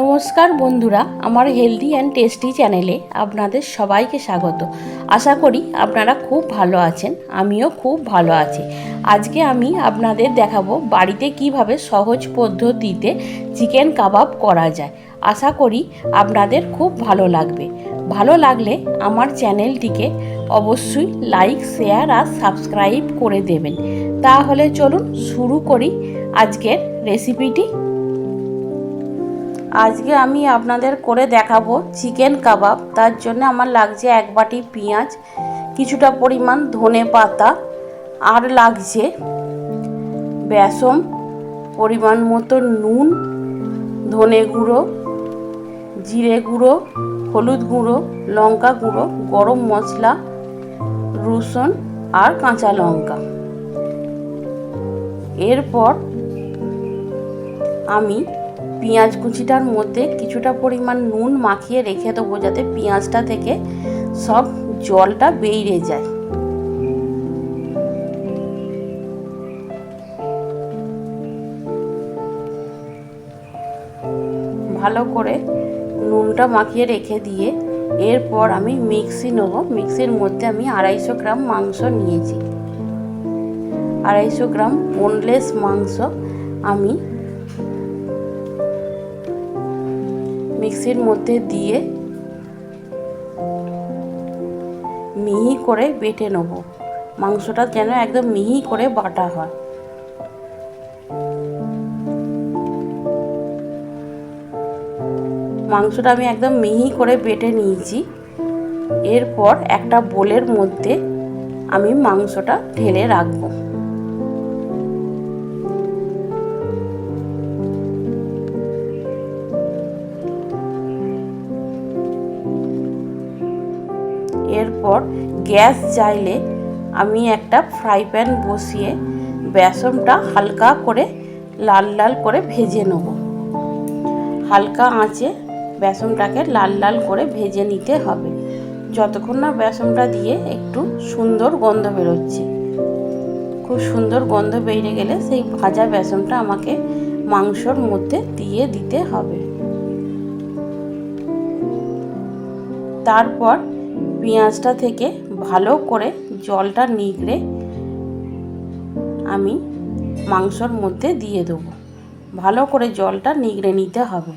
নমস্কার বন্ধুরা, আমার হেলদি অ্যান্ড টেস্টি চ্যানেলে আপনাদের সবাইকে স্বাগত। আশা করি আপনারা খুব ভালো আছেন, আমিও খুব ভালো আছি। আজকে আমি আপনাদের দেখাবো বাড়িতে কীভাবে সহজ পদ্ধতিতে চিকেন কাবাব করা যায়। আশা করি আপনাদের খুব ভালো লাগবে। ভালো লাগলে আমার চ্যানেলটিকে অবশ্যই লাইক শেয়ার আর সাবস্ক্রাইব করে দেবেন। তাহলে চলুন শুরু করি আজকের রেসিপিটি আজকে আমি আপনাদের করে দেখাবো চিকেন কাবাব। তার জন্য আমার লাগছে এক বাটি পেঁয়াজ, কিছুটা পরিমাণ ধনে পাতা, আর লাগছে বেসম পরিমাণ মতো নুন, ধনে গুঁড়ো, জিরে গুঁড়ো, হলুদ গুঁড়ো, লঙ্কা গুঁড়ো, গরম মশলা, রসুন আর কাঁচা লঙ্কা। এরপর আমি পেঁয়াজ কুচিটার মধ্যে কিছুটা পরিমাণ নুন মাখিয়ে রেখে দেবো যাতে পেঁয়াজটা থেকে সব জলটা বেরিয়ে যায়। ভালো করে নুনটা মাখিয়ে রেখে দিয়ে এরপর আমি মিক্সি নেব। মিক্সির মধ্যে আমি আড়াইশো গ্রাম মাংস নিয়েছি। আড়াইশো গ্রাম বোনলেস মাংস আমি মিক্সির মধ্যে দিয়ে মিহি করে বেটে নেব। মাংসটা যেন একদম মিহি করে বাটা হয়। মাংসটা আমি একদম মিহি করে বেটে নিয়েছি। এরপর একটা বোলের মধ্যে আমি মাংসটা ঢেলে রাখব। এরপর গ্যাস চাইলে আমি একটা ফ্রাই প্যান বসিয়ে বেসনটা হালকা করে লাল লাল করে ভেজে নেব। হালকা আঁচে বেসনটাকে লাল লাল করে ভেজে নিতে হবে। যতক্ষণ না বেসনটা দিয়ে একটু সুন্দর গন্ধ বেরোচ্ছে। খুব সুন্দর গন্ধ বেরিয়ে গেলে সেই ভাজা বেসনটা আমাকে মাংসর মধ্যে দিয়ে দিতে হবে। তারপর পেঁয়াজটা থেকে ভালো করে জলটা নিগড়ে আমি মাংসর মধ্যে দিয়ে দেবো। ভালো করে জলটা নিগড়ে নিতে হবে।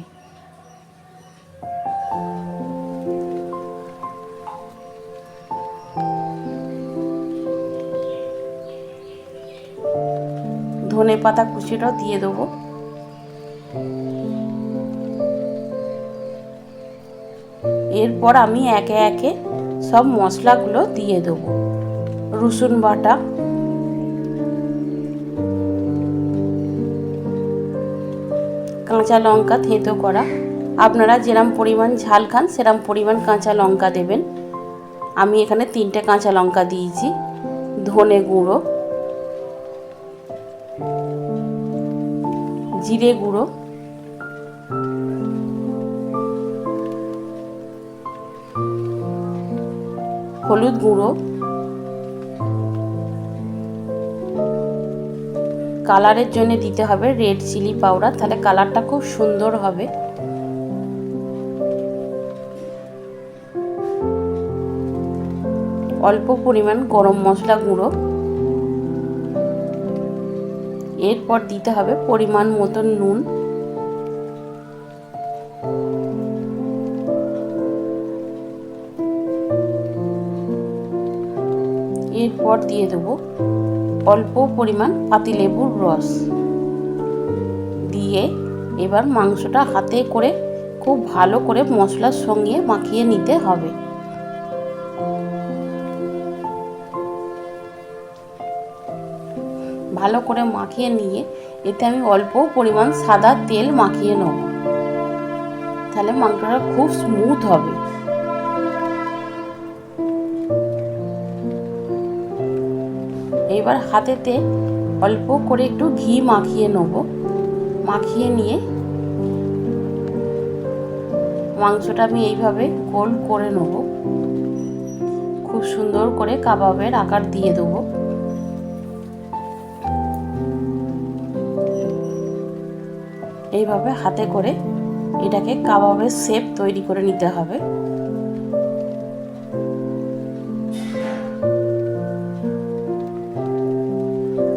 ধনে পাতা কুচিটাও দিয়ে দেবো। এরপর আমি একে একে সব মশলাগুলো দিয়ে দেবো। রসুন বাটা। কাঁচা লঙ্কা থেঁতো করা। আপনারা যেরম পরিমাণ ঝাল খান, সেরম পরিমাণ কাঁচা লঙ্কা দেবেন। আমি এখানে তিনটে কাঁচা লঙ্কা দিয়েছি, ধনে গুঁড়ো, জিরে গুঁড়ো হলুদ গুঁড়ো, কালারের জন্য দিতে হবে রেড চিলি পাউডার, তাহলে কালারটা খুব সুন্দর হবে। অল্প পরিমাণ গরম মশলা গুঁড়ো। এরপর দিতে হবে পরিমাণ মতন নুন। এরপর দিয়ে দেবো অল্প পরিমাণ পাতিলেবুর রস। দিয়ে এবার মাংসটা হাতে করে খুব ভালো করে মশলার সঙ্গে মাখিয়ে নিতে হবে। ভালো করে মাখিয়ে নিয়ে এতে আমি অল্প পরিমাণ সাদা তেল মাখিয়ে নেব। তাহলে মাংসটা খুব স্মুথ হবে। এবার হাতেতে অল্প করে একটু ঘি মাখিয়ে নেব। মাখিয়ে নিয়ে মাংসটা আমি এইভাবে গোল করে নেব। খুব সুন্দর করে কাবাবের আকার দিয়ে দেবো। এইভাবে হাতে করে এটাকে কাবাবের শেপ তৈরি করে নিতে হবে।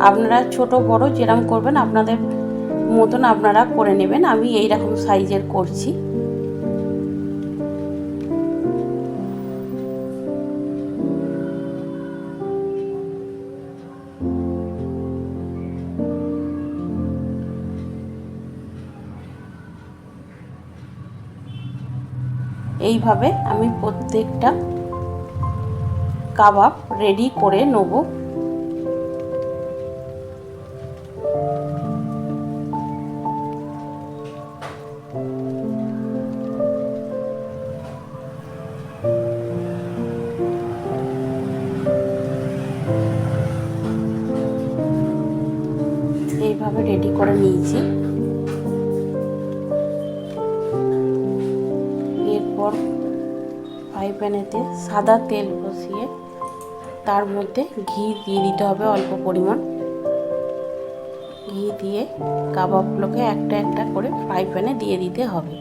আপনারা ছোট, বড় যেরকম করবেন, আপনাদের মতন আপনারা করে নেবেন। আমি এই রকম সাইজের করছি। এইভাবে আমি প্রত্যেকটা কাবাব রেডি করে নেব। এরপর ফ্রাই প্যানেতে সাদা তেল বসিয়ে তার মধ্যে ঘি দিয়ে দিতে হবে অল্প পরিমাণ। ঘি দিয়ে কাবাবগুলোকে একটা একটা করে ফ্রাই প্যানে দিয়ে দিতে হবে।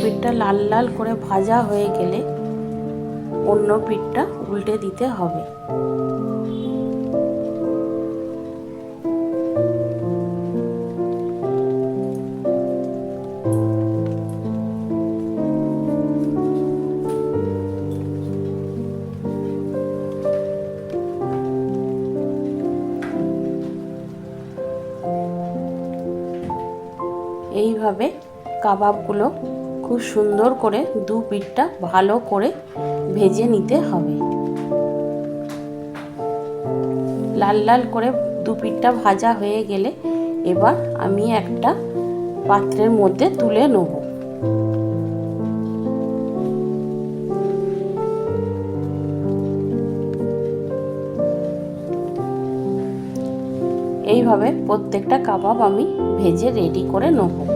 পিঠটা লাল লাল করে ভাজা হয়ে গেলে অন্য পিঠটা উল্টে দিতে হবে। এইভাবে কাবাবগুলো খুব সুন্দর করে দু পিঠটা ভালো করে ভেজে নিতে হবে। লাল লাল করে দু পিঠটা ভাজা হয়ে গেলে এবার আমি একটা পাত্রের মধ্যে তুলে নেব। এইভাবে প্রত্যেকটা কাবাব আমি ভেজে রেডি করে নেব।